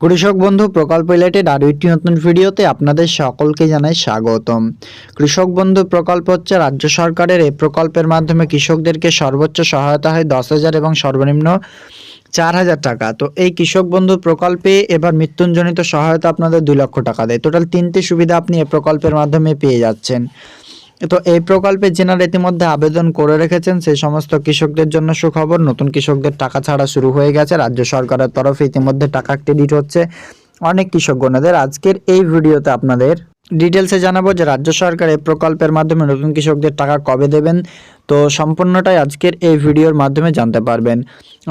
কৃষক বন্ধু, প্রকল্প রিলেটেড আরও একটি নতুন ভিডিওতে আপনাদের সকলকে জানাই স্বাগতম। কৃষক বন্ধু, প্রকল্প হচ্ছে রাজ্য সরকারের এই প্রকল্পের মাধ্যমে কৃষকদেরকে সর্বোচ্চ সহায়তা হয় দশ হাজার এবং সর্বনিম্ন চার হাজার টাকা। তো এই কৃষক বন্ধু প্রকল্পে এবার মৃত্যুঞ্জনিত সহায়তা আপনাদের দুই লক্ষ টাকা দেয়। টোটাল তিনটি সুবিধা আপনি এই প্রকল্পের মাধ্যমে পেয়ে যাচ্ছেন। তো এই প্রকল্পে যেনারা ইতিমধ্যে আবেদন করে রেখেছেন, সেই সমস্ত কৃষকদের জন্য সুখবর। নতুন কৃষকদের টাকা ছাড়া শুরু হয়ে গেছে। রাজ্য সরকারের তরফে ইতিমধ্যে টাকা ক্রেডিট হচ্ছে অনেক কৃষকগণদের। আজকের এই ভিডিওতে আপনাদের ডিটেলসে জানাব যে রাজ্য সরকার এই প্রকল্পের মাধ্যমে নতুন কৃষকদের টাকা কবে দেবেন। তো সম্পূর্ণটাই আজকের এই ভিডিওর মাধ্যমে জানতে পারবেন।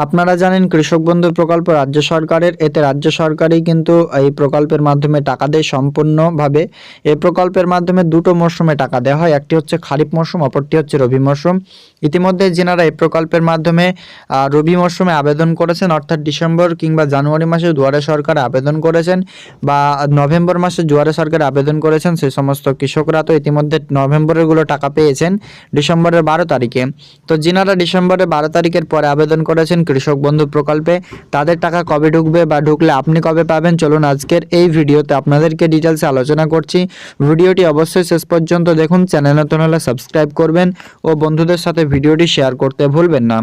আপনারা জানেন কৃষক বন্ধু প্রকল্প রাজ্য সরকারের, এতে রাজ্য সরকারই কিন্তু এই প্রকল্পের মাধ্যমে টাকা দেয় সম্পূর্ণভাবে। এই প্রকল্পের মাধ্যমে দুটো মরশুমে টাকা দেওয়া হয়, একটি হচ্ছে খারিফ মরশুম, অপরটি হচ্ছে রবি মরশুম। ইতিমধ্যে যেনারা এই প্রকল্পের মাধ্যমে রবি মরশুমে আবেদন করেছেন, অর্থাৎ ডিসেম্বর কিংবা জানুয়ারি মাসে দুয়ারে সরকার আবেদন করেছেন বা নভেম্বর মাসে দুয়ারে সরকার আবেদন করেছেন সেই সমস্ত কৃষকরা তো ইতিমধ্যে নভেম্বরেরগুলো টাকা পেয়েছেন। ডিসেম্বরের বারো তারিখে। তো যিনারা ডিসেম্বরে বারো তারিখের পরে আবেদন করেছেন কৃষক বন্ধু প্রকল্পে। তাদের টাকা কবে ঢুকবে বা ঢুকলে আপনি কবে পাবেন? চলুন আজকের এই ভিডিওতে আপনাদেরকে ডিটেলসে আলোচনা করছি। ভিডিওটি অবশ্যই শেষ পর্যন্ত দেখুন, চ্যানেল নতুন হলে সাবস্ক্রাইব করবেন ও বন্ধুদের সাথে ভিডিওটি শেয়ার করতে ভুলবেন না।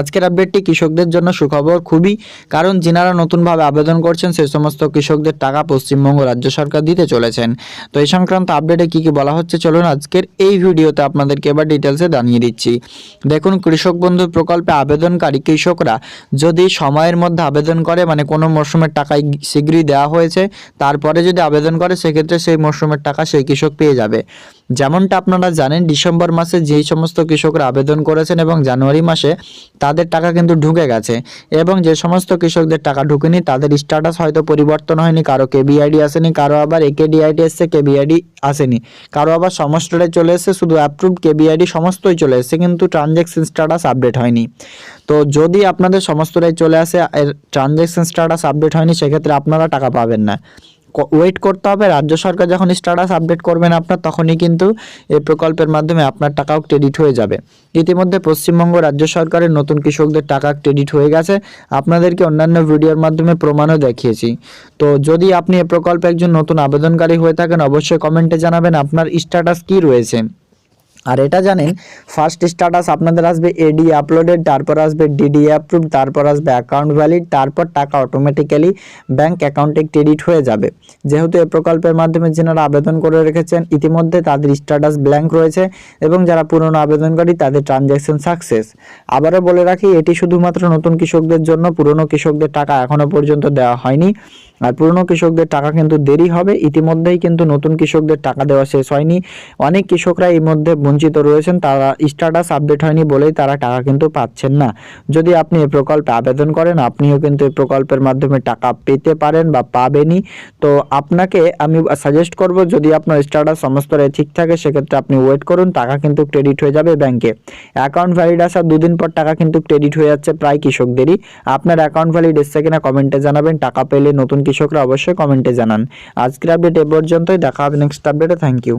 আজকের আপডেটটি কৃষকদের জন্য সুখবর খুবই, কারণ যিনারা নতুনভাবে আবেদন করছেন, সেই সমস্ত কৃষকদের টাকা পশ্চিমবঙ্গ রাজ্য সরকার দিতে চলেছেন। তো এই সংক্রান্ত আপডেটে কি কি বলা হচ্ছে, চলুন আজকের এই ভিডিওতে আপনাদেরকে এবার ডিটেলসে জানিয়ে দিচ্ছি। দেখুন, কৃষক বন্ধু প্রকল্পে আবেদনকারী কৃষকরা যদি সময়ের মধ্যে আবেদন করে মানে কোনো মরশুমের টাকায় শীঘ্রই দেওয়া হয়েছে, তারপরে যদি আবেদন করে, সেক্ষেত্রে সেই মরশুমের টাকা সেই কৃষক পেয়ে যাবে। যেমনটা আপনারা জানেন, ডিসেম্বর মাসে যেই সমস্ত কৃষকরা আবেদন করেছেন এবং জানুয়ারি মাসে তাদের টাকা কিন্তু ঢুকে গেছে এবং যে সমস্ত কৃষকদের টাকা ঢুকেনি, তাদের স্ট্যাটাস হয়তো পরিবর্তন হয়নি, কারও কেবিআইডি আসেনি, কারও আবার একেডিআইডি এসছে কেবিআইডি আসেনি। কারও আবার সমস্তটাই চলে এসেছে, শুধু অ্যাপ্রুভ কেবিআইডি সমস্তই চলে এসেছে, কিন্তু ট্রানজ্যাকশন স্ট্যাটাস আপডেট হয়নি। তো যদি আপনাদের সমস্তটাই চলে আসে, এর ট্রানজ্যাকশন স্ট্যাটাস আপডেট হয়নি, সেক্ষেত্রে আপনারা টাকা পাবেন না। ওয়েট করতে হবে। রাজ্য সরকার যখন স্ট্যাটাস আপডেট করবেন আপনার, তখনই কিন্তু এই প্রকল্পের মাধ্যমে আপনার টাকাও ক্রেডিট হয়ে যাবে। ইতিমধ্যে পশ্চিমবঙ্গ রাজ্য সরকারের নতুন কৃষকদের টাকা ক্রেডিট হয়ে গেছে। আপনাদেরকে অন্যান্য ভিডিওর মাধ্যমে প্রমাণও দেখিয়েছি। তো যদি আপনি এ প্রকল্পে একজন নতুন আবেদনকারী হয়ে থাকেন, অবশ্যই কমেন্টে জানাবেন আপনার স্ট্যাটাস কি রয়েছে। আর এটা জানেন ফার্স্ট স্ট্যাটাস আপনাদের আসবে এডি আপলোডেড তারপর আসবে ডিডি অ্যাপ্রুভ তারপর আসবে অ্যাকাউন্ট ভ্যালিড তারপর টাকা অটোমেটিক্যালি ব্যাংক অ্যাকাউন্টে ক্রেডিট হয়ে যাবে। যেহেতু এই প্রকল্পের মাধ্যমে যেনারা আবেদন করে রেখেছেন, ইতিমধ্যে তাদের স্ট্যাটাস ব্ল্যাঙ্ক রয়েছে এবং যারা পুরনো আবেদনকারী, তাদের ট্রানজ্যাকশন সাকসেস আবারও বলে রাখি, এটি শুধুমাত্র নতুন কৃষকদের জন্য, পুরনো কৃষকদের টাকা এখনও পর্যন্ত দেওয়া হয়নি। আর পুরনো কৃষকদের টাকা কিন্তু দেরি হবে। ইতিমধ্যেই কিন্তু নতুন কৃষকদের টাকা দেওয়া শেষ হয়নি। অনেক কৃষকরা এই মধ্যে বঞ্চিত রয়েছেন। তারা স্ট্যাটাস আপডেট হয়নি বলেই তারা টাকা কিন্তু পাচ্ছেন না। যদি আপনি এই প্রকল্পে আবেদন করেন, আপনিও কিন্তু এই প্রকল্পের মাধ্যমে টাকা পেতে পারেন বা পাবেনই। তো আপনাকে আমি সাজেস্ট করব, যদি আপনার স্ট্যাটাস সমস্তটাই ঠিক থাকে, সেক্ষেত্রে আপনি ওয়েট করুন, টাকা কিন্তু ক্রেডিট হয়ে যাবে ব্যাংকে অ্যাকাউন্ট ভ্যালিড আসার দুদিন পর টাকা কিন্তু ক্রেডিট হয়ে যাচ্ছে প্রায় কৃষকদেরই। আপনার অ্যাকাউন্ট ভ্যালিড এসছে কিনা কমেন্টে জানাবেন। টাকা পেলে নতুন কৃষকরা অবশ্যই কমেন্টে জানান। আজকের আপডেট এ পর্যন্তই। দেখা হবে নেক্সট আপডেটে থ্যাংক ইউ